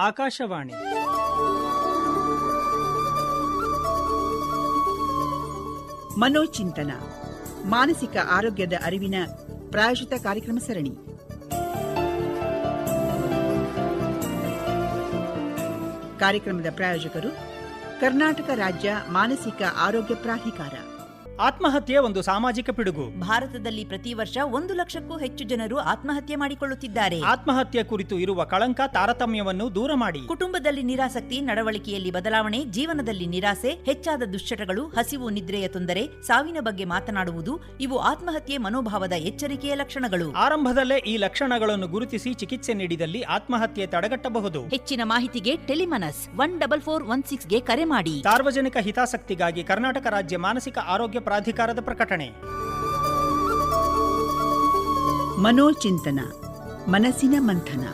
ಆಕಾಶವಾಣಿ. ಮನೋಚಿಂತನ, ಮಾನಸಿಕ ಆರೋಗ್ಯದ ಅರಿವಿನ ಪ್ರಾಯೋಜಿತ ಕಾರ್ಯಕ್ರಮ ಸರಣಿ. ಕಾರ್ಯಕ್ರಮದ ಪ್ರಾಯೋಜಕರು ಕರ್ನಾಟಕ ರಾಜ್ಯ ಮಾನಸಿಕ ಆರೋಗ್ಯ ಪ್ರಾಧಿಕಾರ. ಆತ್ಮಹತ್ಯೆ ಒಂದು ಸಾಮಾಜಿಕ ಪಿಡುಗು. ಭಾರತದಲ್ಲಿ ಪ್ರತಿ ವರ್ಷ ಒಂದು ಲಕ್ಷಕ್ಕೂ ಹೆಚ್ಚು ಜನರು ಆತ್ಮಹತ್ಯೆ ಮಾಡಿಕೊಳ್ಳುತ್ತಿದ್ದಾರೆ. ಆತ್ಮಹತ್ಯೆ ಕುರಿತು ಇರುವ ಕಳಂಕ ತಾರತಮ್ಯವನ್ನು ದೂರ ಮಾಡಿ. ಕುಟುಂಬದಲ್ಲಿ ನಿರಾಸಕ್ತಿ ನಡವಳಿಕೆಯಲ್ಲಿ ಬದಲಾವಣೆ ಜೀವನದಲ್ಲಿ ನಿರಾಸೆ ಹೆಚ್ಚಾದ ದುಶ್ಚಟಗಳು ಹಸಿವು ನಿದ್ರೆಯ ತೊಂದರೆ ಸಾವಿನ ಬಗ್ಗೆ ಮಾತನಾಡುವುದು ಇವು ಆತ್ಮಹತ್ಯೆ ಮನೋಭಾವದ ಎಚ್ಚರಿಕೆಯ ಲಕ್ಷಣಗಳು. ಆರಂಭದಲ್ಲೇ ಈ ಲಕ್ಷಣಗಳನ್ನು ಗುರುತಿಸಿ ಚಿಕಿತ್ಸೆ ನೀಡಿದಲ್ಲಿ ಆತ್ಮಹತ್ಯೆ ತಡೆಗಟ್ಟಬಹುದು. ಹೆಚ್ಚಿನ ಮಾಹಿತಿಗೆ Telemanas one double four one ಸಿಕ್ಸ್ಗೆ ಕರೆ ಮಾಡಿ. ಸಾರ್ವಜನಿಕ ಹಿತಾಸಕ್ತಿಗಾಗಿ ಕರ್ನಾಟಕ ರಾಜ್ಯ ಮಾನಸಿಕ ಆರೋಗ್ಯ ಪ್ರಾಧಿಕಾರದ ಪ್ರಕಟಣೆ. ಮನೋಚಿಂತನ ಮನಸ್ಸಿನ ಮಂಥನ.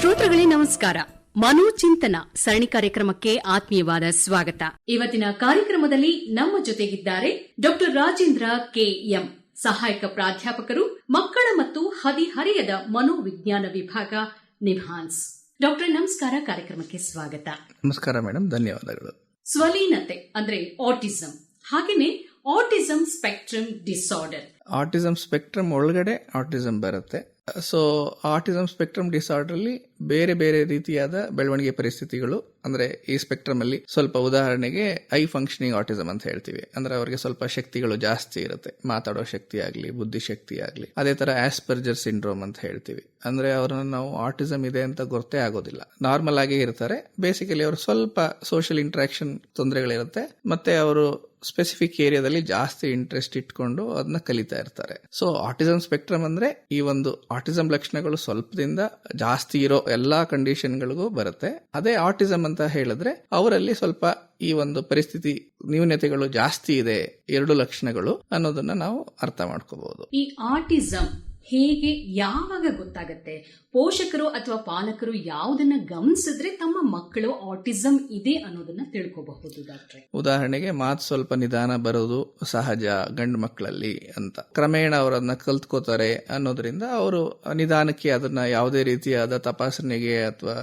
ಶ್ರೋತೃಗಳೇ ನಮಸ್ಕಾರ. ಮನೋಚಿಂತನ ಸರಣಿ ಕಾರ್ಯಕ್ರಮಕ್ಕೆ ಆತ್ಮೀಯವಾದ ಸ್ವಾಗತ. ಇವತ್ತಿನ ಕಾರ್ಯಕ್ರಮದಲ್ಲಿ ನಮ್ಮ ಜೊತೆಗಿದ್ದಾರೆ ಡಾಕ್ಟರ್ ರಾಜೇಂದ್ರ ಕೆಎಂ ಸಹಾಯಕ ಪ್ರಾಧ್ಯಾಪಕರು ಮಕ್ಕಳ ಮತ್ತು ಹದಿಹರೆಯದ ಮನೋವಿಜ್ಞಾನ ವಿಭಾಗ ನಿಭಾನ್ಸ್ ಡಾಕ್ಟರ್ ನಮಸ್ಕಾರ. ಕಾರ್ಯಕ್ರಮಕ್ಕೆ ಸ್ವಾಗತ. ನಮಸ್ಕಾರ ಮೇಡಮ್ ಧನ್ಯವಾದಗಳು. ಸ್ವಲೀನತೆ, ಅಂದ್ರೆ ಆಟಿಸಂ ಹಾಗೇನೆ autism spectrum disorder autism spectrum ಒಳಗಡೆ ಆಟಿಸಂ ಬರುತ್ತೆ. ಸೊ ಆಟಿಸಂ ಸ್ಪೆಕ್ಟ್ರಮ್ ಡಿಸಾರ್ಡರ್ ಅಲ್ಲಿ ಬೇರೆ ಬೇರೆ ರೀತಿಯಾದ ಬೆಳವಣಿಗೆ ಪರಿಸ್ಥಿತಿಗಳು ಅಂದ್ರೆ ಈ ಸ್ಪೆಕ್ಟ್ರಮ್ ಅಲ್ಲಿ ಸ್ವಲ್ಪ ಉದಾಹರಣೆಗೆ ಐ ಫಂಕ್ಷನಿಂಗ್ ಆಟಿಸಮ್ ಅಂತ ಹೇಳ್ತೀವಿ. ಅಂದ್ರೆ ಅವರಿಗೆ ಸ್ವಲ್ಪ ಶಕ್ತಿಗಳು ಜಾಸ್ತಿ ಇರುತ್ತೆ. ಮಾತಾಡೋ ಶಕ್ತಿ ಆಗಲಿ ಬುದ್ಧಿಶಕ್ತಿ ಆಗಲಿ. ಅದೇ ತರ ಆಸ್ಪರ್ಜರ್ ಸಿಂಡ್ರೋಮ್ ಅಂತ ಹೇಳ್ತೀವಿ. ಅಂದ್ರೆ ಅವ್ರನ್ನ ನಾವು ಆಟಿಸಮ್ ಇದೆ ಅಂತ ಗೊತ್ತೇ ಆಗೋದಿಲ್ಲ. ನಾರ್ಮಲ್ ಆಗೇ ಇರ್ತಾರೆ. ಬೇಸಿಕಲಿ ಅವರು ಸ್ವಲ್ಪ ಸೋಷಿಯಲ್ ಇಂಟ್ರಾಕ್ಷನ್ ತೊಂದರೆಗಳಿರುತ್ತೆ. ಮತ್ತೆ ಅವರು ಸ್ಪೆಸಿಫಿಕ್ ಏರಿಯಾದಲ್ಲಿ ಜಾಸ್ತಿ ಇಂಟ್ರೆಸ್ಟ್ ಇಟ್ಕೊಂಡು ಅದನ್ನ ಕಲಿತಾ ಇರ್ತಾರೆ. ಸೊ ಆಟಿಸಮ್ ಸ್ಪೆಕ್ಟ್ರಮ್ ಅಂದ್ರೆ ಈ ಒಂದು ಆಟಿಸಮ್ ಲಕ್ಷಣಗಳು ಸ್ವಲ್ಪದಿಂದ ಜಾಸ್ತಿ ಇರೋ ಎಲ್ಲಾ ಕಂಡೀಷನ್ಗಳಿಗೂ ಬರುತ್ತೆ. ಅದೇ ಆಟಿಸಮ್ ಅಂತ ಹೇಳಿದ್ರೆ ಅವರಲ್ಲಿ ಸ್ವಲ್ಪ ಈ ಒಂದು ಪರಿಸ್ಥಿತಿ ನ್ಯೂನತೆಗಳು ಜಾಸ್ತಿ ಇದೆ ಎರಡು ಲಕ್ಷಣಗಳು ಅನ್ನೋದನ್ನ ನಾವು ಅರ್ಥ ಮಾಡ್ಕೋಬಹುದು. ಈ ಆರ್ಟಿಸಂ ಹೇಗೆ ಯಾವಾಗ ಗೊತ್ತಾಗತ್ತೆ? ಪೋಷಕರು ಅಥವಾ ಪಾಲಕರು ಯಾವುದನ್ನ ಗಮನಿಸಿದ್ರೆ ತಮ್ಮ ಮಕ್ಕಳು ಆಟಿಸಂ ಇದೆ ಅನ್ನೋದನ್ನ ತಿಳ್ಕೋಬಹುದು ಡಾಕ್ಟ್ರೆ? ಉದಾಹರಣೆಗೆ ಮಾತು ಸ್ವಲ್ಪ ನಿಧಾನ ಬರೋದು ಸಹಜ ಗಂಡು ಮಕ್ಕಳಲ್ಲಿ ಅಂತ. ಕ್ರಮೇಣ ಅವರನ್ನ ಕಲ್ತ್ಕೋತಾರೆ ಅನ್ನೋದ್ರಿಂದ ಅವರು ನಿಧಾನಕ್ಕೆ ಅದನ್ನ ಯಾವುದೇ ರೀತಿಯಾದ ತಪಾಸಣೆಗೆ ಅಥವಾ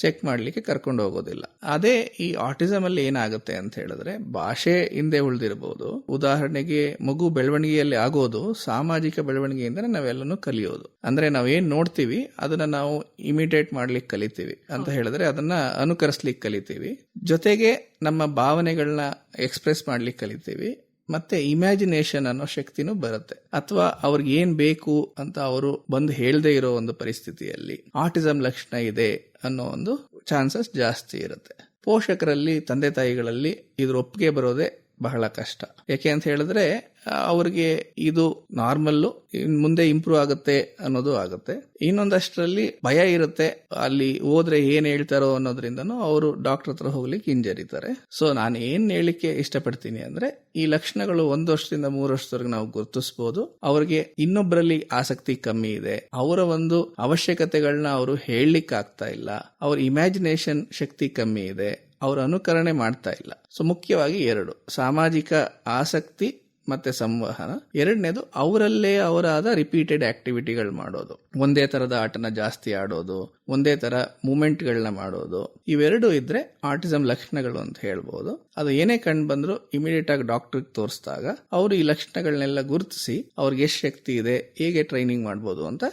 ಚೆಕ್ ಮಾಡಲಿಕ್ಕೆ ಕರ್ಕೊಂಡು ಹೋಗೋದಿಲ್ಲ. ಅದೇ ಈ ಆಟಿಸಮ್ ಅಲ್ಲಿ ಏನಾಗುತ್ತೆ ಅಂತ ಹೇಳಿದ್ರೆ ಭಾಷೆ ಹಿಂದೆ ಉಳಿದಿರಬಹುದು. ಉದಾಹರಣೆಗೆ ಮಗು ಬೆಳವಣಿಗೆಯಲ್ಲಿ ಆಗೋದು ಸಾಮಾಜಿಕ ಬೆಳವಣಿಗೆಯಿಂದ ನಾವೆಲ್ಲನೂ ಕಲಿಯೋದು. ಅಂದ್ರೆ ನಾವ್ ಏನ್ ನೋಡ್ತೀವಿ ಅದನ್ನ ನಾವು ಇಮಿಡಿಯೇಟ್ ಮಾಡ್ಲಿಕ್ಕೆ ಕಲಿತೀವಿ ಅಂತ ಹೇಳಿದ್ರೆ ಅದನ್ನ ಅನುಕರಿಸ್ಲಿಕ್ಕೆ ಕಲಿತೀವಿ. ಜೊತೆಗೆ ನಮ್ಮ ಭಾವನೆಗಳನ್ನ ಎಕ್ಸ್ಪ್ರೆಸ್ ಮಾಡ್ಲಿಕ್ಕೆ ಕಲಿತೀವಿ. ಮತ್ತೆ ಇಮ್ಯಾಜಿನೇಷನ್ ಅನ್ನೋ ಶಕ್ತಿನೂ ಬರುತ್ತೆ. ಅಥವಾ ಅವ್ರಿಗೆ ಏನ್ ಬೇಕು ಅಂತ ಅವರು ಬಂದು ಹೇಳದೇ ಇರೋ ಒಂದು ಪರಿಸ್ಥಿತಿಯಲ್ಲಿ ಆರ್ಟಿಸಮ್ ಲಕ್ಷಣ ಇದೆ ಅನ್ನೋ ಒಂದು ಚಾನ್ಸಸ್ ಜಾಸ್ತಿ ಇರುತ್ತೆ. ಪೋಷಕರಲ್ಲಿ, ತಂದೆ ತಾಯಿಗಳಲ್ಲಿ ಇದ್ರ ಒಪ್ಪಿಗೆ ಬರೋದೇ ಬಹಳ ಕಷ್ಟ. ಯಾಕೆ ಅಂತ ಹೇಳಿದ್ರೆ ಅವ್ರಿಗೆ ಇದು ನಾರ್ಮಲ್ಲು ಮುಂದೆ ಇಂಪ್ರೂವ್ ಆಗುತ್ತೆ ಅನ್ನೋದು ಆಗುತ್ತೆ. ಇನ್ನೊಂದಷ್ಟರಲ್ಲಿ ಭಯ ಇರುತ್ತೆ, ಅಲ್ಲಿ ಹೋದ್ರೆ ಏನ್ ಹೇಳ್ತಾರೋ ಅನ್ನೋದ್ರಿಂದನೂ ಅವರು ಡಾಕ್ಟರ್ ಹತ್ರ ಹೋಗ್ಲಿಕ್ಕೆ ಹಿಂಜರಿತಾರೆ. ಸೊ ನಾನು ಏನ್ ಹೇಳಿಕೆ ಇಷ್ಟಪಡ್ತೀನಿ ಅಂದ್ರೆ, ಈ ಲಕ್ಷಣಗಳು ಒಂದು ವರ್ಷದಿಂದ ಮೂರು ವರ್ಷದವರೆಗೆ ನಾವು ಗುರುತಿಸಬಹುದು ಅವ್ರಿಗೆ ಇನ್ನೊಬ್ಬರಲ್ಲಿ ಆಸಕ್ತಿ ಕಮ್ಮಿ ಇದೆ. ಅವರ ಒಂದು ಅವಶ್ಯಕತೆಗಳನ್ನ ಅವರು ಹೇಳಲಿಕ್ಕೆ ಆಗ್ತಾ ಇಲ್ಲ. ಅವ್ರ ಇಮ್ಯಾಜಿನೇಷನ್ ಶಕ್ತಿ ಕಮ್ಮಿ ಇದೆ. ಅವರು ಅನುಕರಣೆ ಮಾಡ್ತಾ ಇಲ್ಲ. ಸೊ ಮುಖ್ಯವಾಗಿ ಎರಡು. ಸಾಮಾಜಿಕ ಆಸಕ್ತಿ ಮತ್ತೆ ಸಂವಹನ. ಎರಡನೇದು ಅವರಲ್ಲೇ ಅವರಾದ ರಿಪೀಟೆಡ್ ಆಕ್ಟಿವಿಟಿಗಳು ಮಾಡೋದು. ಒಂದೇ ತರದ ಆಟನ ಜಾಸ್ತಿ ಆಡೋದು, ಒಂದೇ ತರ ಮೂಮೆಂಟ್ಗಳನ್ನ ಮಾಡೋದು. ಇವೆರಡು ಇದ್ರೆ ಆರ್ಟಿಸಮ್ ಲಕ್ಷಣಗಳು ಅಂತ ಹೇಳ್ಬೋದು. ಅದು ಏನೇ ಕಂಡು ಬಂದ್ರು ಇಮಿಡಿಯೇಟ್ ಆಗಿ ಡಾಕ್ಟರ್ ತೋರಿಸಿದಾಗ ಅವರು ಈ ಲಕ್ಷಣಗಳನ್ನೆಲ್ಲ ಗುರುತಿಸಿ ಅವ್ರಿಗೆ ಎಷ್ಟು ಶಕ್ತಿ ಇದೆ, ಹೇಗೆ ಟ್ರೈನಿಂಗ್ ಮಾಡ್ಬೋದು ಅಂತ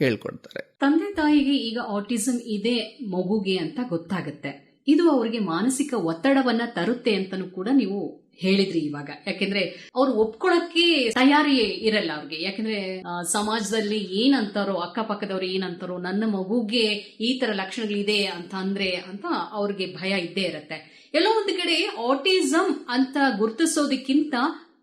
ಹೇಳ್ಕೊಡ್ತಾರೆ. ತಂದೆ ತಾಯಿಗೆ ಈಗ ಆಟಿಸಂ ಇದೆ ಮಗುಗೆ ಅಂತ ಗೊತ್ತಾಗುತ್ತೆ. ಇದು ಅವರಿಗೆ ಮಾನಸಿಕ ಒತ್ತಡವನ್ನ ತರುತ್ತೆ ಅಂತನೂ ಕೂಡ ನೀವು ಹೇಳಿದ್ರಿ ಇವಾಗ. ಯಾಕೆಂದ್ರೆ ಅವ್ರು ಒಪ್ಕೊಳಕ್ಕೆ ತಯಾರಿ ಇರಲ್ಲ ಅವ್ರಿಗೆ. ಯಾಕಂದ್ರೆ ಸಮಾಜದಲ್ಲಿ ಏನಂತಾರೋ, ಅಕ್ಕಪಕ್ಕದವ್ರು ಏನಂತಾರೋ, ನನ್ನ ಮಗುಗೆ ಈ ತರ ಲಕ್ಷಣಗಳಿದೆ ಅಂತ ಅಂದ್ರೆ ಅಂತ ಅವ್ರಿಗೆ ಭಯ ಇದ್ದೇ ಇರತ್ತೆ. ಎಲ್ಲೋ ಒಂದು ಕಡೆ ಆಟಿಸಂ ಅಂತ ಗುರುತಿಸೋದಕ್ಕಿಂತ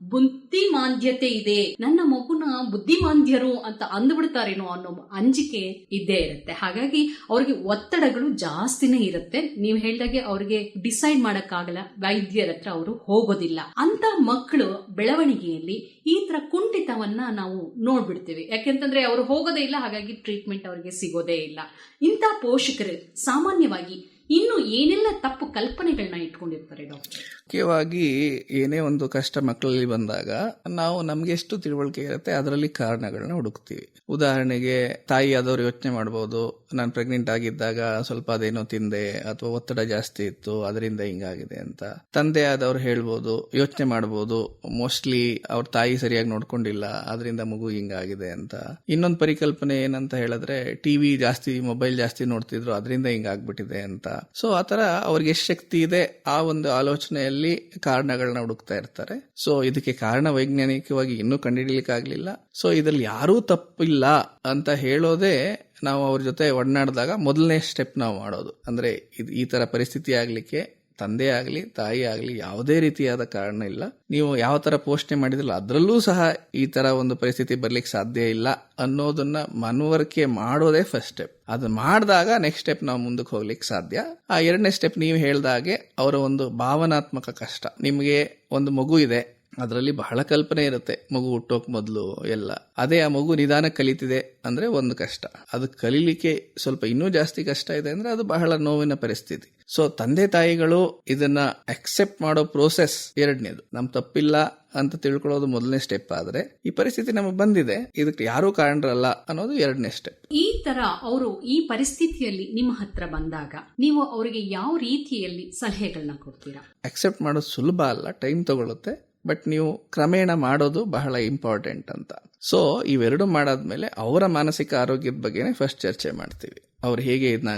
ಬುದ್ಧಿಮಾಂದ್ಯತೆ ಇದೆ. ನನ್ನ ಮಗುನ ಬುದ್ಧಿಮಾಂದ್ಯರು ಅಂತ ಅಂದ್ಬಿಡ್ತಾರೇನೋ ಅನ್ನೋ ಅಂಜಿಕೆ ಇದ್ದೇ ಇರುತ್ತೆ. ಹಾಗಾಗಿ ಅವ್ರಿಗೆ ಒತ್ತಡಗಳು ಜಾಸ್ತಿನೇ ಇರುತ್ತೆ. ನೀವು ಹೇಳ್ದಾಗೆ ಅವ್ರಿಗೆ ಡಿಸೈಡ್ ಮಾಡಕ್ಕಾಗಲ್ಲ. ವೈದ್ಯರ ಹತ್ರ ಅವರು ಹೋಗೋದಿಲ್ಲ. ಅಂತ ಮಕ್ಕಳು ಬೆಳವಣಿಗೆಯಲ್ಲಿ ಈ ತರ ಕುಂಠಿತವನ್ನ ನಾವು ನೋಡ್ಬಿಡ್ತೀವಿ. ಯಾಕೆಂತಂದ್ರೆ ಅವರು ಹೋಗೋದೇ ಇಲ್ಲ, ಹಾಗಾಗಿ ಟ್ರೀಟ್ಮೆಂಟ್ ಅವರಿಗೆ ಸಿಗೋದೇ ಇಲ್ಲ. ಇಂಥ ಪೋಷಕರು ಸಾಮಾನ್ಯವಾಗಿ ಇನ್ನು ಏನೆಲ್ಲ ತಪ್ಪು ಕಲ್ಪನೆಗಳನ್ನ ಇಟ್ಕೊಂಡಿರ್ತಾರೆ ಮುಖ್ಯವಾಗಿ ಏನೇ ಒಂದು ಕಷ್ಟ ಮಕ್ಕಳಲ್ಲಿ ಬಂದಾಗ ನಾವು ನಮ್ಗೆ ಎಷ್ಟು ತಿಳುವಳಿಕೆ ಇರುತ್ತೆ ಅದರಲ್ಲಿ ಕಾರಣಗಳನ್ನ ಹುಡುಕ್ತೀವಿ. ಉದಾಹರಣೆಗೆ ತಾಯಿ ಆದವ್ರು ಯೋಚನೆ ಮಾಡ್ಬೋದು, ನಾನು ಪ್ರೆಗ್ನೆಂಟ್ ಆಗಿದ್ದಾಗ ಸ್ವಲ್ಪ ಅದೇನೋ ತಿಂದೆ ಅಥವಾ ಒತ್ತಡ ಜಾಸ್ತಿ ಇತ್ತು, ಅದರಿಂದ ಹಿಂಗಾಗಿದೆ ಅಂತ. ತಂದೆ ಆದವ್ರು ಹೇಳ್ಬೋದು, ಯೋಚನೆ ಮಾಡ್ಬೋದು ಮೋಸ್ಟ್ಲಿ ಅವ್ರ ತಾಯಿ ಸರಿಯಾಗಿ ನೋಡ್ಕೊಂಡಿಲ್ಲ, ಅದರಿಂದ ಮಗು ಹಿಂಗಾಗಿದೆ ಅಂತ. ಇನ್ನೊಂದು ಪರಿಕಲ್ಪನೆ ಏನಂತ ಹೇಳಿದ್ರೆ ಟಿವಿ ಜಾಸ್ತಿ ಮೊಬೈಲ್ ಜಾಸ್ತಿ ನೋಡ್ತಿದ್ರು, ಅದರಿಂದ ಹಿಂಗಾಗ್ಬಿಟ್ಟಿದೆ ಅಂತ. ಸೊ ಆತರ ಅವ್ರಿಗೆ ಎಷ್ಟು ಶಕ್ತಿ ಇದೆ ಆ ಒಂದು ಆಲೋಚನೆಯಲ್ಲಿ ಕಾರಣಗಳನ್ನ ಹುಡುಕ್ತಾ ಇರ್ತಾರೆ. ಸೊ ಇದಕ್ಕೆ ಕಾರಣ ವೈಜ್ಞಾನಿಕವಾಗಿ ಇನ್ನೂ ಕಂಡುಹಿಡಿಯಲಿಕ್ಕಾಗ್ಲಿಲ್ಲ ಸೊ ಇದ್ರಲ್ಲಿ ಯಾರೂ ತಪ್ಪಿಲ್ಲ ಅಂತ ಹೇಳೋದೇ ನಾವು ಅವ್ರ ಜೊತೆ ಒಡನಾಡಿದಾಗ ಮೊದಲನೇ ಸ್ಟೆಪ್ ನಾವು ಮಾಡೋದು. ಅಂದ್ರೆ ಈ ತರ ಪರಿಸ್ಥಿತಿ ಆಗ್ಲಿಕ್ಕೆ ತಂದೆ ಆಗಲಿ, ತಾಯಿ ಆಗಲಿ ಯಾವುದೇ ರೀತಿಯಾದ ಕಾರಣ ಇಲ್ಲ. ನೀವು ಯಾವ ತರ ಪೋಷಣೆ ಮಾಡಿದ್ರಲ್ಲ ಅದರಲ್ಲೂ ಸಹ ಈ ತರ ಒಂದು ಪರಿಸ್ಥಿತಿ ಬರ್ಲಿಕ್ಕೆ ಸಾಧ್ಯ ಇಲ್ಲ ಅನ್ನೋದನ್ನ ಮನವರಿಕೆ ಮಾಡೋದೇ ಫಸ್ಟ್ ಸ್ಟೆಪ್ ಅದು ಮಾಡಿದಾಗ ನೆಕ್ಸ್ಟ್ ಸ್ಟೆಪ್ ನಾವು ಮುಂದಕ್ಕೆ ಹೋಗ್ಲಿಕ್ಕೆ ಸಾಧ್ಯ. ಆ ಎರಡನೇ ಸ್ಟೆಪ್ ನೀವು ಹೇಳ್ದಾಗೆ ಅವರ ಒಂದು ಭಾವನಾತ್ಮಕ ಕಷ್ಟ. ನಿಮಗೆ ಒಂದು ಮಗು ಇದೆ. ಅದರಲ್ಲಿ ಬಹಳ ಕಲ್ಪನೆ ಇರುತ್ತೆ. ಮಗು ಹುಟ್ಟೋಕ್ ಮೊದಲು ಎಲ್ಲ. ಅದೇ ಆ ಮಗು ನಿಧಾನ ಕಲಿತಿದೆ ಅಂದ್ರೆ ಒಂದು ಕಷ್ಟ. ಅದು ಕಲೀಲಿಕ್ಕೆ ಸ್ವಲ್ಪ ಇನ್ನೂ ಜಾಸ್ತಿ ಕಷ್ಟ ಇದೆ ಅಂದ್ರೆ ಅದು ಬಹಳ ನೋವಿನ ಪರಿಸ್ಥಿತಿ. ಸೊ ತಂದೆ ತಾಯಿಗಳು ಇದನ್ನ ಅಕ್ಸೆಪ್ಟ್ ಮಾಡೋ ಪ್ರೋಸೆಸ್ ಎರಡನೇದು. ನಮ್ ತಪ್ಪಿಲ್ಲ ಅಂತ ತಿಳ್ಕೊಳ್ಳೋದು ಮೊದಲನೇ ಸ್ಟೆಪ್ ಆದ್ರೆ ಈ ಪರಿಸ್ಥಿತಿ ನಮಗೆ ಬಂದಿದೆ. ಇದಕ್ಕೆ ಯಾರು ಕಾರಣರಲ್ಲ ಅನ್ನೋದು ಎರಡನೇ ಸ್ಟೆಪ್ ಈ ತರ ಅವರು ಈ ಪರಿಸ್ಥಿತಿಯಲ್ಲಿ ನಿಮ್ಮ ಹತ್ರ ಬಂದಾಗ ನೀವು ಅವರಿಗೆ ಯಾವ ರೀತಿಯಲ್ಲಿ ಸಲಹೆಗಳನ್ನ ಕೊಡ್ತೀರಾ? ಅಕ್ಸೆಪ್ಟ್ ಮಾಡೋದು ಸುಲಭ ಅಲ್ಲ ಟೈಮ್ ತಗೊಳುತ್ತೆ. ಬಟ್ ನೀವು ಕ್ರಮೇಣ ಮಾಡೋದು ಬಹಳ ಇಂಪಾರ್ಟೆಂಟ್ ಅಂತ. ಸೊ ಇವೆರಡು ಮಾಡಾದ್ಮೇಲೆ ಅವರ ಮಾನಸಿಕ ಆರೋಗ್ಯದ ಬಗ್ಗೆನೇ ಫಸ್ಟ್ ಚರ್ಚೆ ಮಾಡ್ತೀವಿ. ಅವ್ರು ಹೇಗೆ ಇದನ್ನ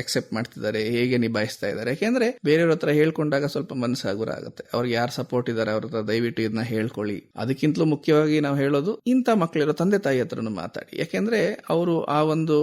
ಅಕ್ಸೆಪ್ಟ್ ಮಾಡ್ತಿದ್ದಾರೆ, ಹೇಗೆ ನಿಭಾಯಿಸ್ತಾ ಇದ್ದಾರೆ. ಯಾಕೆಂದ್ರೆ ಬೇರೆಯವ್ರ ಹತ್ರ ಹೇಳ್ಕೊಂಡಾಗ ಸ್ವಲ್ಪ ಮನಸ್ಸು ಹಗುರ ಆಗುತ್ತೆ ಅವ್ರಿಗೆ ಯಾರು ಸಪೋರ್ಟ್ ಇದ್ದಾರೆ ಅವ್ರ ಹತ್ರ ದಯವಿಟ್ಟು ಇದನ್ನ ಹೇಳ್ಕೊಳ್ಳಿ. ಅದಕ್ಕಿಂತಲೂ ಮುಖ್ಯವಾಗಿ ನಾವು ಹೇಳೋದು ಇಂಥ ಮಕ್ಕಳಿರೋ ತಂದೆ ತಾಯಿ ಹತ್ರನು ಮಾತಾಡಿ. ಯಾಕೆಂದ್ರೆ ಅವರು ಆ ಒಂದು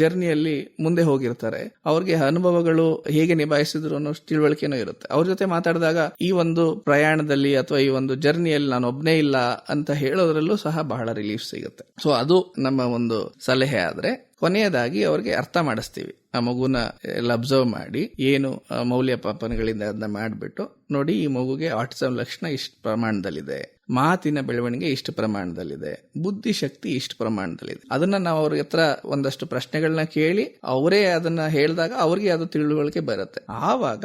ಜರ್ನಿಯಲ್ಲಿ ಮುಂದೆ ಹೋಗಿರ್ತಾರೆ. ಅವ್ರಿಗೆ ಅನುಭವಗಳು ಹೇಗೆ ನಿಭಾಯಿಸಿದ್ರು ಅನ್ನೋ ತಿಳುವಳಿಕೆನೂ ಇರುತ್ತೆ. ಅವ್ರ ಜೊತೆ ಮಾತಾಡಿದಾಗ ಈ ಒಂದು ಪ್ರಯಾಣದಲ್ಲಿ ಅಥವಾ ಈ ಒಂದು ಜರ್ನಿಯಲ್ಲಿ ನಾನು ಒಬ್ನೇ ಇಲ್ಲ ಅಂತ ಹೇಳೋದ್ರಲ್ಲೂ ಸಹ ಬಹಳ ರಿಲೀಫ್ ಸಿಗುತ್ತೆ. ಸೊ ಅದು ನಮ್ಮ ಒಂದು ಸಲಹೆ ಆದ್ರೆ ಕೊನೆಯದಾಗಿ ಅವ್ರಿಗೆ ಅರ್ಥ ಮಾಡಿಸ್ತೀವಿ. ಆ ಮಗುನ ಎಲ್ಲ ಅಬ್ಸರ್ವ್ ಮಾಡಿ, ಏನು ಮೌಲ್ಯ ಮೌಲ್ಯಪಾಪನಗಳಿಂದ ಅದನ್ನ ಮಾಡಿಬಿಟ್ಟು, ನೋಡಿ ಈ ಮಗುಗೆ ಆಟಿಸಮ್ ಲಕ್ಷಣ ಇಷ್ಟು ಪ್ರಮಾಣದಲ್ಲಿದೆ. ಮಾತಿನ ಬೆಳವಣಿಗೆ ಇಷ್ಟು ಪ್ರಮಾಣದಲ್ಲಿದೆ. ಬುದ್ಧಿ ಶಕ್ತಿ ಇಷ್ಟು ಪ್ರಮಾಣದಲ್ಲಿದೆ. ಅದನ್ನ ನಾವು ಅವ್ರ ಹತ್ರ ಒಂದಷ್ಟು ಪ್ರಶ್ನೆಗಳನ್ನ ಕೇಳಿ, ಅವರೇ ಅದನ್ನ ಹೇಳಿದಾಗ ಅವ್ರಿಗೆ ಅದು ತಿಳುವಳಿಕೆ ಬರುತ್ತೆ. ಆವಾಗ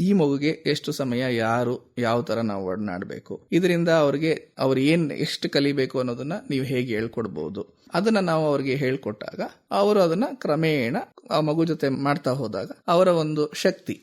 ಈ ಮಗುಗೆ ಎಷ್ಟು ಸಮಯ ಯಾರು ಯಾವ ತರ ನಾವು ಒಡನಾಡಬೇಕು? ಇದರಿಂದ ಅವ್ರಿಗೆ ಅವ್ರು ಏನ್ ಎಷ್ಟು ಕಲಿಬೇಕು ಅನ್ನೋದನ್ನ ನೀವು ಹೇಗೆ ಹೇಳ್ಕೊಡ್ಬಹುದು ಅದನ್ನ ನಾವು ಅವ್ರಿಗೆ ಹೇಳ್ಕೊಟ್ಟಾಗ ಅವರು ಅದನ್ನ ಕ್ರಮೇಣ ಆ ಮಗು ಜೊತೆ ಮಾಡ್ತಾ ಹೋದಾಗ ಅವರ ಒಂದು ಶಕ್ತಿ,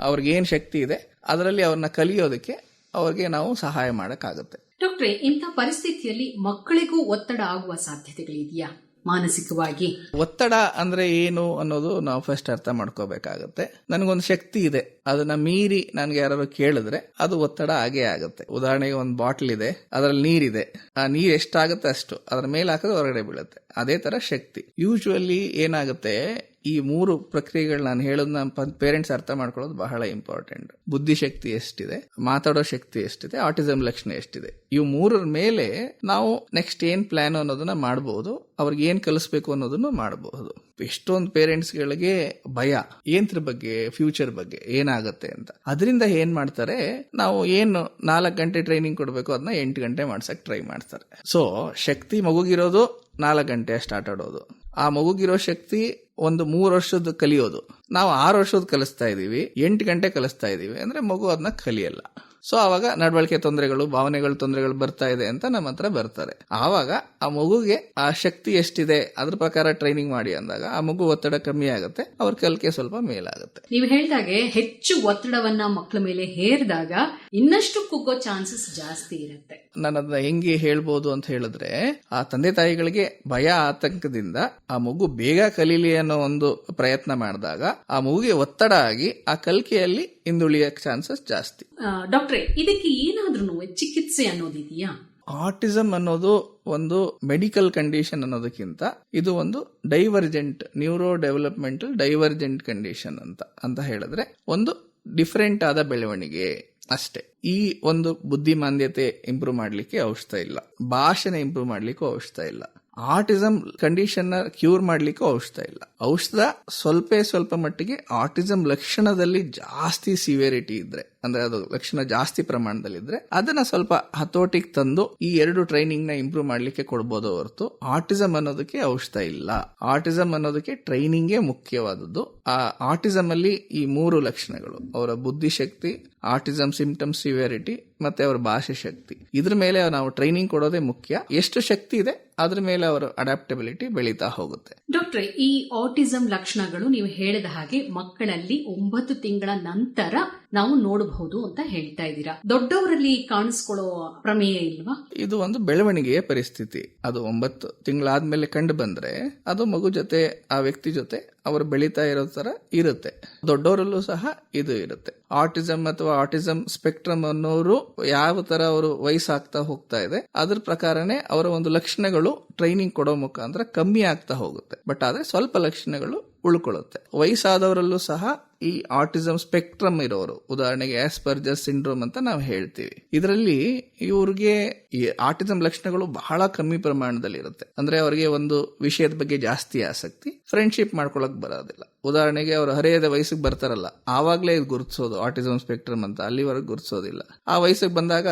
ಅವ್ರಿಗೆ ಏನ್ ಶಕ್ತಿ ಇದೆ ಅದರಲ್ಲಿ ಅವ್ರನ್ನ ಕಲಿಯೋದಕ್ಕೆ ಅವ್ರಿಗೆ ನಾವು ಸಹಾಯ ಮಾಡಕ್ಕಾಗುತ್ತೆ. ಡಾಕ್ಟ್ರೆ, ಇಂಥ ಪರಿಸ್ಥಿತಿಯಲ್ಲಿ ಮಕ್ಕಳಿಗೂ ಒತ್ತಡ ಆಗುವ ಸಾಧ್ಯತೆಗಳಿದೆಯಾ? ಮಾನಸಿಕವಾಗಿ. ಒತ್ತಡ ಅಂದ್ರೆ ಏನು ಅನ್ನೋದು ನಾವು ಫಸ್ಟ್ ಅರ್ಥ ಮಾಡ್ಕೋಬೇಕಾಗತ್ತೆ. ನನಗೊಂದು ಶಕ್ತಿ ಇದೆ. ಅದನ್ನ ಮೀರಿ ನನ್ಗೆ ಯಾರು ಕೇಳಿದ್ರೆ ಅದು ಒತ್ತಡ ಆಗೇ ಆಗುತ್ತೆ. ಉದಾಹರಣೆಗೆ ಒಂದು ಬಾಟ್ಲ್ ಇದೆ, ಅದರಲ್ಲಿ ನೀರಿದೆ. ಆ ನೀರ್ ಎಷ್ಟಾಗುತ್ತೆ ಅಷ್ಟು. ಅದರ ಮೇಲೆ ಹಾಕಿದ್ರೆ ಹೊರಗಡೆ ಬೀಳುತ್ತೆ. ಅದೇ ತರ ಶಕ್ತಿ. ಯೂಶುವಲಿ ಏನಾಗುತ್ತೆ ಈ ಮೂರು ಪ್ರಕ್ರಿಯೆಗಳು ನಾನು ಹೇಳೋದನ್ನ ಪೇರೆಂಟ್ಸ್ ಅರ್ಥ ಮಾಡ್ಕೊಳ್ಳೋದು ಬಹಳ ಇಂಪಾರ್ಟೆಂಟ್ ಬುದ್ಧಿಶಕ್ತಿ ಎಷ್ಟಿದೆ, ಮಾತಾಡೋ ಶಕ್ತಿ ಎಷ್ಟಿದೆ ಆಟಿಸಮ್ ಲಕ್ಷಣ ಎಷ್ಟಿದೆ. ಇವು ಮೂರರ ಮೇಲೆ ನಾವು ನೆಕ್ಸ್ಟ್ ಏನ್ ಪ್ಲಾನ್ ಅನ್ನೋದನ್ನ ಮಾಡಬಹುದು ಅವ್ರಿಗೆ ಏನ್ ಕಲಿಸ್ಬೇಕು ಅನ್ನೋದನ್ನು ಮಾಡಬಹುದು ಎಷ್ಟೊಂದು ಪೇರೆಂಟ್ಸ್ಗಳಿಗೆ ಭಯ ಏನ್ರ ಬಗ್ಗೆ ಫ್ಯೂಚರ್ ಬಗ್ಗೆ, ಏನಾಗುತ್ತೆ ಅಂತ. ಅದರಿಂದ ಏನ್ ಮಾಡ್ತಾರೆ, ನಾವು ಏನು ನಾಲ್ಕು ಗಂಟೆ ಟ್ರೈನಿಂಗ್ ಕೊಡಬೇಕು ಅದನ್ನ ಎಂಟು ಗಂಟೆ ಮಾಡ್ಸಕ್ ಟ್ರೈ ಮಾಡ್ತಾರೆ. ಸೊ ಶಕ್ತಿ ಮಗುಗಿರೋದು ನಾಲ್ಕು ಗಂಟೆ ಸ್ಟಾರ್ಟ್ ಆಡೋದು. ಆ ಮಗುಗಿರೋ ಶಕ್ತಿ ಒಂದು ಮೂರು ವರ್ಷದ ಕಲಿಯೋದು. ನಾವು ಆರು ವರ್ಷದ ಕಲಿಸ್ತಾ ಇದ್ದೀವಿ ಎಂಟು ಗಂಟೆ ಕಲಿಸ್ತಾ ಇದ್ದೀವಿ ಅಂದ್ರೆ ಮಗು ಅದನ್ನ ಕಲಿಯಲ್ಲ. ಸೊ ಆವಾಗ ನಡವಳಿಕೆ ತೊಂದರೆಗಳು, ಭಾವನೆಗಳು ತೊಂದರೆಗಳು ಬರ್ತಾ ಇದೆ ಅಂತ ನಮ್ಮ ಹತ್ರ ಬರ್ತಾರೆ. ಆವಾಗ ಆ ಮಗುಗೆ ಆ ಶಕ್ತಿ ಎಷ್ಟಿದೆ, ಅದ್ರ ಪ್ರಕಾರ ಟ್ರೈನಿಂಗ್ ಮಾಡಿ ಅಂದಾಗ ಆ ಮಗು ಒತ್ತಡ ಕಮ್ಮಿ ಆಗುತ್ತೆ, ಅವ್ರ ಕಲಿಕೆ ಸ್ವಲ್ಪ ಮೇಲಾಗುತ್ತೆ. ನೀವು ಹೇಳಿದಾಗೆ ಹೆಚ್ಚು ಒತ್ತಡವನ್ನ ಮಕ್ಕಳ ಮೇಲೆ ಹೇರಿದಾಗ ಇನ್ನಷ್ಟು ಕುಗ್ಗೋ ಚಾನ್ಸಸ್ ಜಾಸ್ತಿ ಇರುತ್ತೆ. ನಾನು ಅದನ್ನ ಹೆಂಗೆ ಹೇಳ್ಬೋದು ಅಂತ ಹೇಳಿದ್ರೆ ಆ ತಂದೆ ತಾಯಿಗಳಿಗೆ ಭಯ ಆತಂಕದಿಂದ ಆ ಮಗು ಬೇಗ ಕಲೀಲಿ ಅನ್ನೋ ಒಂದು ಪ್ರಯತ್ನ ಮಾಡಿದಾಗ ಆ ಮಗುಗೆ ಒತ್ತಡ ಆಗಿ ಆ ಕಲಿಕೆಯಲ್ಲಿ ಹಿಂದುಳಿಯ ಚಾನ್ಸಸ್ ಜಾಸ್ತಿ. ಡಾಕ್ಟ್ರೆ ಇದಕ್ಕೆ ಏನಾದ್ರೂ ಚಿಕಿತ್ಸೆ ಅನ್ನೋದಿದೆಯಾ ಆಟಿಸಮ್ ಅನ್ನೋದು ಒಂದು ಮೆಡಿಕಲ್ ಕಂಡೀಷನ್ ಅನ್ನೋದಕ್ಕಿಂತ ಇದು ಒಂದು divergent neuro developmental divergent condition ಅಂತ ಅಂತ ಹೇಳಿದ್ರೆ ಒಂದು ಡಿಫರೆಂಟ್ ಆದ ಬೆಳವಣಿಗೆ. ಅಷ್ಟೇ. ಈ ಒಂದು ಬುದ್ಧಿಮಾಂದ್ಯತೆ ಇಂಪ್ರೂವ್ ಮಾಡಲಿಕ್ಕೆ ಔಷಧ ಇಲ್ಲ. ಭಾಷೆನ ಇಂಪ್ರೂವ್ ಮಾಡಲಿಕ್ಕೂ ಔಷಧ ಇಲ್ಲ. ಆಟಿಸಮ್ ಕಂಡೀಷನ್ನ ಕ್ಯೂರ್ ಮಾಡ್ಲಿಕ್ಕೆ ಔಷಧ ಇಲ್ಲ. ಔಷಧ ಸ್ವಲ್ಪ ಸ್ವಲ್ಪ ಮಟ್ಟಿಗೆ ಆಟಿಸಮ್ ಲಕ್ಷಣದಲ್ಲಿ ಜಾಸ್ತಿ ಸಿವಿಯರಿಟಿ ಇದ್ರೆ, ಅಂದ್ರೆ ಅದು ಲಕ್ಷಣ ಜಾಸ್ತಿ ಪ್ರಮಾಣದಲ್ಲಿ ಇದ್ರೆ, ಅದನ್ನ ಸ್ವಲ್ಪ ಹತೋಟಿಗೆ ತಂದು ಈ ಎರಡು ಟ್ರೈನಿಂಗ್ನ ಇಂಪ್ರೂವ್ ಮಾಡ್ಲಿಕ್ಕೆ ಕೊಡ್ಬೋದು ಹೊರತು ಆಟಿಸಮ್ ಅನ್ನೋದಕ್ಕೆ ಔಷಧ ಇಲ್ಲ. ಆಟಿಸಮ್ ಅನ್ನೋದಕ್ಕೆ ಟ್ರೈನಿಂಗೇ ಮುಖ್ಯವಾದದ್ದು. ಆ ಆಟಿಸಮ್ ಅಲ್ಲಿ ಈ ಮೂರು ಲಕ್ಷಣಗಳು. ಅವರ ಬುದ್ಧಿಶಕ್ತಿ ಆಟಿಸಮ್ ಸಿಂಪ್ಟಮ್ ಸಿವಿಯರಿಟಿ ಮತ್ತೆ ಅವರ ಭಾಷೆ ಶಕ್ತಿ. ಇದ್ರ ಮೇಲೆ ನಾವು ಟ್ರೈನಿಂಗ್ ಕೊಡೋದೇ ಮುಖ್ಯ. ಎಷ್ಟು ಶಕ್ತಿ ಇದೆ? ಅದ್ರ ಮೇಲೆ ಅವರ ಅಡಾಪ್ಟಬಿಲಿಟಿ ಬೆಳೀತಾ ಹೋಗುತ್ತೆ. ಡಾಕ್ಟರ್ ಈ ಆಟಿಸಂ ಲಕ್ಷಣಗಳು ನೀವು ಹೇಳಿದ ಹಾಗೆ ಮಕ್ಕಳಲ್ಲಿ ಒಂಬತ್ತು ತಿಂಗಳ ನಂತರ ನಾವು ನೋಡಬಹುದು ಅಂತ ಹೇಳ್ತಾ ಇದ್ದೀರಾ? ದೊಡ್ಡವರಲ್ಲಿ ಕಾಣಿಸ್ಕೊಳ್ಳೋ ಪ್ರಮೇಯ ಇಲ್ವಾ? ಇದು ಒಂದು ಬೆಳವಣಿಗೆಯ ಪರಿಸ್ಥಿತಿ. ಅದು ಒಂಬತ್ತು ತಿಂಗಳಾದ್ಮೇಲೆ ಕಂಡು ಬಂದ್ರೆ ಅದು ಮಗು ಜೊತೆ ಆ ವ್ಯಕ್ತಿ ಜೊತೆ ಅವರು ಬೆಳೀತಾ ಇರೋ ತರ ಇರುತ್ತೆ. ದೊಡ್ಡವರಲ್ಲೂ ಸಹ ಇದು ಇರುತ್ತೆ. ಆಟಿಸಮ್ ಅಥವಾ ಆಟಿಸಮ್ ಸ್ಪೆಕ್ಟ್ರಮ್ ಅನ್ನೋರು ಯಾವ ತರ ಅವರು ವಯಸ್ಸಾಗ್ತಾ ಹೋಗ್ತಾ ಇದೆ, ಅದ್ರ ಪ್ರಕಾರನೇ ಅವರ ಒಂದು ಲಕ್ಷಣಗಳು ಟ್ರೈನಿಂಗ್ ಕೊಡೋ ಮುಖಾಂತರ ಕಮ್ಮಿ ಆಗ್ತಾ ಹೋಗುತ್ತೆ. ಬಟ್ ಆದ್ರೆ ಸ್ವಲ್ಪ ಲಕ್ಷಣಗಳು ಉಳ್ಕೊಳ್ಳುತ್ತೆ. ವಯಸ್ಸಾದವರಲ್ಲೂ ಸಹ ಈ ಆಟಿಸಮ್ ಸ್ಪೆಕ್ಟ್ರಮ್ ಇರೋರು. ಉದಾಹರಣೆಗೆ ಆಸ್ಪರ್ಜರ್ ಸಿಂಡ್ರೋಮ್ ಅಂತ ನಾವು ಹೇಳ್ತೀವಿ. ಇದರಲ್ಲಿ ಇವ್ರಿಗೆ ಈ ಆಟಿಸಮ್ ಲಕ್ಷಣಗಳು ಬಹಳ ಕಮ್ಮಿ ಪ್ರಮಾಣದಲ್ಲಿ ಇರುತ್ತೆ. ಅಂದ್ರೆ ಅವರಿಗೆ ಒಂದು ವಿಷಯದ ಬಗ್ಗೆ ಜಾಸ್ತಿ ಆಸಕ್ತಿ ಫ್ರೆಂಡ್ಶಿಪ್ ಮಾಡ್ಕೊಳಕ್ ಬರೋದಿಲ್ಲ. ಉದಾಹರಣೆಗೆ ಅವರು ಹರಿಯದ ವಯಸ್ಸಿಗೆ ಬರ್ತಾರಲ್ಲ, ಆವಾಗಲೇ ಇದು ಗುರುತಿಸೋದು ಆಟಿಸಮ್ ಸ್ಪೆಕ್ಟ್ರಮ್ ಅಂತ ಅಲ್ಲಿವರೆಗೆ ಗುರುತಿಸೋದಿಲ್ಲ. ಆ ವಯಸ್ಸಿಗೆ ಬಂದಾಗ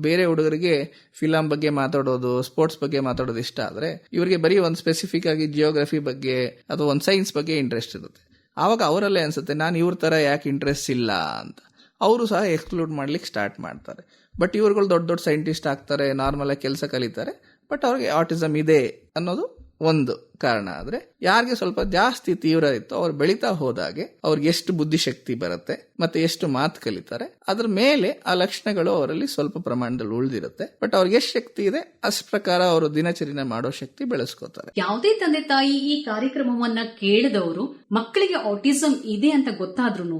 ಬೇರೆ ಹುಡುಗರಿಗೆ ಫಿಲಂ ಬಗ್ಗೆ ಮಾತಾಡೋದು ಸ್ಪೋರ್ಟ್ಸ್ ಬಗ್ಗೆ ಮಾತಾಡೋದು ಇಷ್ಟ ಆದ್ರೆ, ಇವರಿಗೆ ಬರೀ ಒಂದು ಸ್ಪೆಸಿಫಿಕ್ ಆಗಿ ಜಿಯೋಗ್ರಫಿ ಬಗ್ಗೆ ಅಥವಾ ಒಂದು ಸೈನ್ಸ್ ಬಗ್ಗೆ ಇಂಟ್ರೆಸ್ಟ್ ಇರುತ್ತೆ. ಆವಾಗ ಅವರಲ್ಲೇ ಅನ್ಸುತ್ತೆ, ನಾನು ಇವ್ರ ಥರ ಯಾಕೆ ಇಂಟ್ರೆಸ್ಟ್ ಇಲ್ಲ ಅಂತ. ಅವರು ಸಹ ಎಕ್ಸ್ಕ್ಲೂಡ್ ಮಾಡ್ಲಿಕ್ಕೆ ಸ್ಟಾರ್ಟ್ ಮಾಡ್ತಾರೆ. ಬಟ್ ಇವ್ರುಗಳು ದೊಡ್ಡ ದೊಡ್ಡ ಸೈಂಟಿಸ್ಟ್ ಆಗ್ತಾರೆ ನಾರ್ಮಲಾಗಿ ಕೆಲಸ ಕಲಿತಾರೆ ಬಟ್ ಅವ್ರಿಗೆ ಆಟಿಸಮ್ ಇದೆ ಅನ್ನೋದು ಒಂದು. ಕಾರಣ ಆದ್ರೆ ಯಾರಿಗೆ ಸ್ವಲ್ಪ ಜಾಸ್ತಿ ತೀವ್ರ ಇತ್ತು ಅವ್ರು ಬೆಳೀತಾ ಹೋದಾಗೆ ಅವ್ರಿಗೆ ಎಷ್ಟು ಬುದ್ಧಿಶಕ್ತಿ ಬರುತ್ತೆ ಮತ್ತೆ ಎಷ್ಟು ಮಾತು ಕಲಿತಾರೆ, ಅದ್ರ ಮೇಲೆ ಆ ಲಕ್ಷಣಗಳು ಅವರಲ್ಲಿ ಸ್ವಲ್ಪ ಪ್ರಮಾಣದಲ್ಲಿ ಉಳಿದಿರುತ್ತೆ. ಬಟ್ ಅವ್ರಿಗೆ ಎಷ್ಟು ಶಕ್ತಿ ಇದೆ, ಅಷ್ಟ್ ಪ್ರಕಾರ ಅವರು ದಿನಚರಿನ ಮಾಡೋ ಶಕ್ತಿ ಬೆಳೆಸ್ಕೋತಾರೆ. ಯಾವುದೇ ತಂದೆ ತಾಯಿ ಈ ಕಾರ್ಯಕ್ರಮವನ್ನ ಕೇಳಿದವರು ಮಕ್ಕಳಿಗೆ ಆಟಿಸಂ ಇದೆ ಅಂತ ಗೊತ್ತಾದ್ರೂ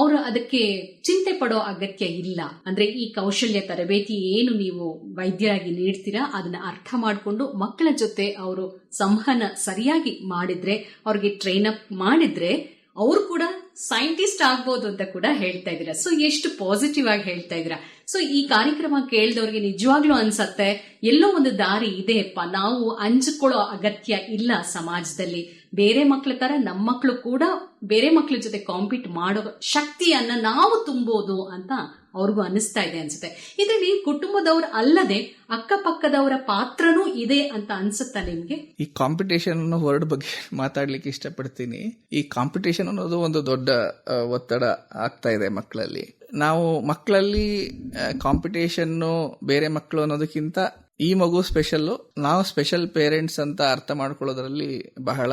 ಅವರು ಅದಕ್ಕೆ ಚಿಂತೆ ಪಡೋ ಅಗತ್ಯ ಇಲ್ಲ. ಅಂದ್ರೆ ಈ ಕೌಶಲ್ಯ ತರಬೇತಿ ಏನು ನೀವು ವೈದ್ಯರಾಗಿ ನೀಡ್ತೀರಾ, ಅದನ್ನ ಅರ್ಥ ಮಾಡಿಕೊಂಡು ಮಕ್ಕಳ ಜೊತೆ ಅವರು ಸಂವಹನ ಸರಿಯಾಗಿ ಮಾಡಿದ್ರೆ, ಅವ್ರಿಗೆ ಟ್ರೈನ್ ಅಪ್ ಮಾಡಿದ್ರೆ, ಅವ್ರು ಕೂಡ ಸೈಂಟಿಸ್ಟ್ ಆಗ್ಬೋದು ಅಂತ ಕೂಡ ಹೇಳ್ತಾ ಇದ್ದೀರಾ. ಸೊ ಎಷ್ಟು ಪಾಸಿಟಿವ್ ಆಗಿ ಹೇಳ್ತಾ ಇದ್ದೀರಾ. ಸೊ ಈ ಕಾರ್ಯಕ್ರಮ ಕೇಳಿದವ್ರಿಗೆ ನಿಜವಾಗ್ಲೂ ಅನ್ಸತ್ತೆ, ಎಲ್ಲೋ ಒಂದು ದಾರಿ ಇದೆಯಪ್ಪ, ನಾವು ಹಂಚಿಕೊಳ್ಳೋ ಅಗತ್ಯ ಇಲ್ಲ ಸಮಾಜದಲ್ಲಿ. ಬೇರೆ ಮಕ್ಳ ತರ ನಮ್ಮ ಮಕ್ಕಳು ಕೂಡ ಬೇರೆ ಮಕ್ಳ ಜೊತೆ ಕಾಂಪೀಟ್ ಮಾಡೋ ಶಕ್ತಿಯನ್ನ ನಾವು ತುಂಬೋದು ಅಂತ ಅವ್ರಿಗೂ ಅನಿಸ್ತಾ ಇದೆ ಅನ್ಸುತ್ತೆ. ಇದರಲ್ಲಿ ಕುಟುಂಬದವ್ರ ಅಲ್ಲದೆ ಅಕ್ಕಪಕ್ಕದವರ ಪಾತ್ರನೂ ಇದೆ ಅಂತ ಅನ್ಸುತ್ತಾ ನಿಮ್ಗೆ? ಈ ಕಾಂಪಿಟೇಷನ್ ಅನ್ನೋ ವರ್ಡ್ ಬಗ್ಗೆ ಮಾತಾಡ್ಲಿಕ್ಕೆ ಇಷ್ಟಪಡ್ತೀನಿ. ಈ ಕಾಂಪಿಟೇಷನ್ ಅನ್ನೋದು ಒಂದು ದೊಡ್ಡ ಒತ್ತಡ ಆಗ್ತಾ ಇದೆ ಮಕ್ಕಳಲ್ಲಿ. ನಾವು ಮಕ್ಕಳಲ್ಲಿ ಕಾಂಪಿಟೇಷನ್ನು ಬೇರೆ ಮಕ್ಕಳು ಅನ್ನೋದಕ್ಕಿಂತ ಈ ಮಗು ಸ್ಪೆಷಲ್ಲು ನಾವು ಸ್ಪೆಷಲ್ ಪೇರೆಂಟ್ಸ್ ಅಂತ ಅರ್ಥ ಮಾಡ್ಕೊಳ್ಳೋದ್ರಲ್ಲಿ ಬಹಳ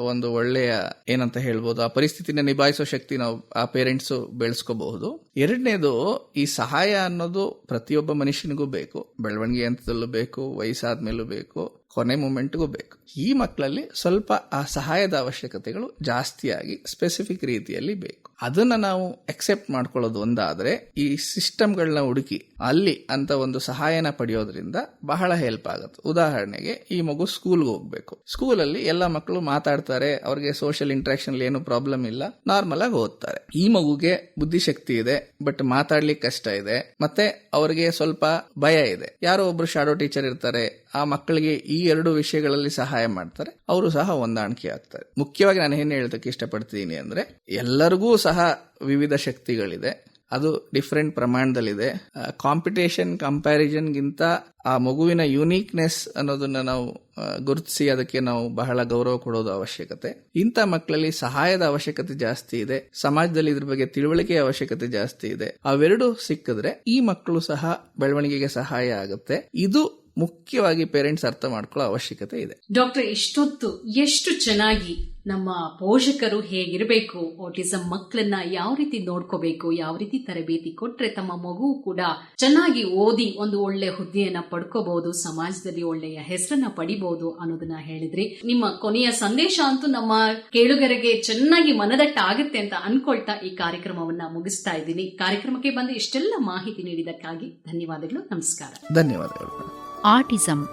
ಒಂದು ಒಳ್ಳೆಯ ಏನಂತ ಹೇಳ್ಬೋದು, ಆ ಪರಿಸ್ಥಿತಿನ ನಿಭಾಯಿಸೋ ಶಕ್ತಿ ನಾವು ಆ ಪೇರೆಂಟ್ಸ್ ಬೆಳೆಸ್ಕೋಬಹುದು. ಎರಡನೇದು, ಈ ಸಹಾಯ ಅನ್ನೋದು ಪ್ರತಿಯೊಬ್ಬ ಮನುಷ್ಯನಿಗೂ ಬೇಕು. ಬೆಳವಣಿಗೆ ಹಂತದಲ್ಲೂ ಬೇಕು, ವಯಸ್ಸಾದ್ಮೇಲೂ ಬೇಕು, ಕೊನೆ ಮೂಮೆಂಟ್ಗೂ ಬೇಕು. ಈ ಮಕ್ಕಳಲ್ಲಿ ಸ್ವಲ್ಪ ಆ ಸಹಾಯದ ಅವಶ್ಯಕತೆಗಳು ಜಾಸ್ತಿಯಾಗಿ ಸ್ಪೆಸಿಫಿಕ್ ರೀತಿಯಲ್ಲಿ ಬೇಕು. ಅದನ್ನ ನಾವು ಅಕ್ಸೆಪ್ಟ್ ಮಾಡ್ಕೊಳ್ಳೋದು ಒಂದಾದ್ರೆ, ಈ ಸಿಸ್ಟಮ್ಗಳನ್ನ ಹುಡುಕಿ, ಅಲ್ಲಿ ಅಂತ ಒಂದು ಸಹಾಯನ ಪಡೆಯೋದ್ರಿಂದ ಬಹಳ ಹೆಲ್ಪ್ ಆಗುತ್ತೆ. ಉದಾಹರಣೆಗೆ, ಈ ಮಗು ಸ್ಕೂಲ್ಗೆ ಹೋಗ್ಬೇಕು. ಸ್ಕೂಲಲ್ಲಿ ಎಲ್ಲ ಮಕ್ಕಳು ಮಾತಾಡ್ತಾರೆ, ಅವ್ರಿಗೆ ಸೋಷಿಯಲ್ ಇಂಟ್ರಾಕ್ಷನ್ ಏನು ಪ್ರಾಬ್ಲಮ್ ಇಲ್ಲ ನಾರ್ಮಲ್ ಆಗಿ ಓದ್ತಾರೆ. ಈ ಮಗುಗೆ ಬುದ್ಧಿಶಕ್ತಿ ಇದೆ ಬಟ್ ಮಾತಾಡ್ಲಿಕ್ಕೆ ಕಷ್ಟ ಇದೆ, ಮತ್ತೆ ಅವರಿಗೆ ಸ್ವಲ್ಪ ಭಯ ಇದೆ. ಯಾರೋ ಒಬ್ರು ಶಾಡೋ ಟೀಚರ್ ಇರ್ತಾರೆ, ಆ ಮಕ್ಕಳಿಗೆ ಈ ಎರಡು ವಿಷಯಗಳಲ್ಲಿ ಸಹಾಯ ಮಾಡ್ತಾರೆ, ಅವರು ಸಹ ಹೊಂದಾಣಿಕೆ ಆಗ್ತಾರೆ. ಮುಖ್ಯವಾಗಿ ನಾನು ಏನು ಹೇಳೋದಕ್ಕೆ ಇಷ್ಟಪಡ್ತೀನಿ ಅಂದ್ರೆ, ಎಲ್ಲರಿಗೂ ಸಹ ವಿವಿಧ ಶಕ್ತಿಗಳಿದೆ. ಅದು ಡಿಫ್ರೆಂಟ್ ಪ್ರಮಾಣದಲ್ಲಿದೆ. ಕಾಂಪಿಟೇಷನ್ ಕಂಪ್ಯಾರಿಸನ್ಗಿಂತ ಆ ಮಗುವಿನ ಯುನೀಕ್ನೆಸ್ ಅನ್ನೋದನ್ನ ನಾವು ಗುರುತಿಸಿ ಅದಕ್ಕೆ ನಾವು ಬಹಳ ಗೌರವ ಕೊಡೋದು ಅವಶ್ಯಕತೆ. ಇಂಥ ಮಕ್ಕಳಲ್ಲಿ ಸಹಾಯದ ಅವಶ್ಯಕತೆ ಜಾಸ್ತಿ ಇದೆ. ಸಮಾಜದಲ್ಲಿ ಇದ್ರ ಬಗ್ಗೆ ತಿಳುವಳಿಕೆಯ ಅವಶ್ಯಕತೆ ಜಾಸ್ತಿ ಇದೆ. ಅವೆರಡು ಸಿಕ್ಕಿದ್ರೆ ಈ ಮಕ್ಕಳು ಸಹ ಬೆಳವಣಿಗೆಗೆ ಸಹಾಯ ಆಗುತ್ತೆ. ಇದು ಮುಖ್ಯವಾಗಿ ಪೇರೆಂಟ್ಸ್ ಅರ್ಥ ಮಾಡ್ಕೊಳ್ಳೋ ಅವಶ್ಯಕತೆ ಇದೆ. ಡಾಕ್ಟರ್ ಇಷ್ಟೊತ್ತು ಎಷ್ಟು ಚೆನ್ನಾಗಿ ನಮ್ಮ ಪೋಷಕರು ಹೇಗಿರಬೇಕು ಆಟಿಸಂ ಮಕ್ಕಳನ್ನ ಯಾವ ರೀತಿ ನೋಡ್ಕೋಬೇಕು ಯಾವ ರೀತಿ ತರಬೇತಿ ಕೊಟ್ರೆ ತಮ್ಮ ಮಗು ಕೂಡ ಚೆನ್ನಾಗಿ ಓದಿ ಒಂದು ಒಳ್ಳೆ ಹುದ್ದೆಯನ್ನ ಪಡ್ಕೋಬಹುದು ಸಮಾಜದಲ್ಲಿ ಒಳ್ಳೆಯ ಹೆಸರನ್ನ ಪಡಿಬಹುದು ಅನ್ನೋದನ್ನ ಹೇಳಿದ್ರಿ. ನಿಮ್ಮ ಕೊನೆಯ ಸಂದೇಶ ಅಂತೂ ನಮ್ಮ ಕೇಳುಗರಿಗೆ ಚೆನ್ನಾಗಿ ಮನದಟ್ಟಾಗುತ್ತೆ ಅಂತ ಅನ್ಕೊಳ್ತಾ ಈ ಕಾರ್ಯಕ್ರಮವನ್ನ ಮುಗಿಸ್ತಾ ಇದ್ದೀನಿ. ಕಾರ್ಯಕ್ರಮಕ್ಕೆ ಬಂದು ಇಷ್ಟೆಲ್ಲ ಮಾಹಿತಿ ನೀಡಿದಕ್ಕಾಗಿ ಧನ್ಯವಾದಗಳು ನಮಸ್ಕಾರ. ಧನ್ಯವಾದಗಳು. ಆಟಿಸಂ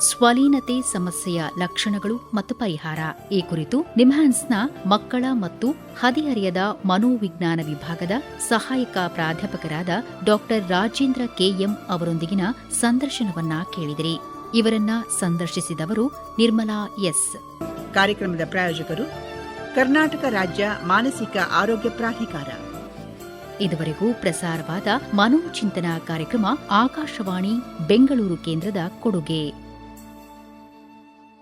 ಸ್ವಲೀನತೆ ಸಮಸ್ಯೆಯ ಲಕ್ಷಣಗಳು ಮತ್ತು ಪರಿಹಾರ. ಈ ಕುರಿತು ನಿಮ್ಹಾನ್ಸ್ನ ಮಕ್ಕಳ ಮತ್ತು ಹದಿಹರಿಯದ ಮನೋವಿಜ್ಞಾನ ವಿಭಾಗದ ಸಹಾಯಕ ಪ್ರಾಧ್ಯಾಪಕರಾದ ಡಾಕ್ಟರ್ ರಾಜೇಂದ್ರ ಕೆಎಂ ಅವರೊಂದಿಗಿನ ಸಂದರ್ಶನವನ್ನ ಕೇಳಿದಿರಿ. ಇವರನ್ನ ಸಂದರ್ಶಿಸಿದವರು ನಿರ್ಮಲಾ ಎಸ್. ಕಾರ್ಯಕ್ರಮದ ಪ್ರಾಯೋಜಕರು ಕರ್ನಾಟಕ ರಾಜ್ಯ ಮಾನಸಿಕ ಆರೋಗ್ಯ ಪ್ರಾಧಿಕಾರ. ಇದುವರೆಗೂ ಪ್ರಸಾರವಾದ ಮನೋಚಿಂತನ ಕಾರ್ಯಕ್ರಮ ಆಕಾಶವಾಣಿ ಬೆಂಗಳೂರು ಕೇಂದ್ರದ ಕೊಡುಗೆ.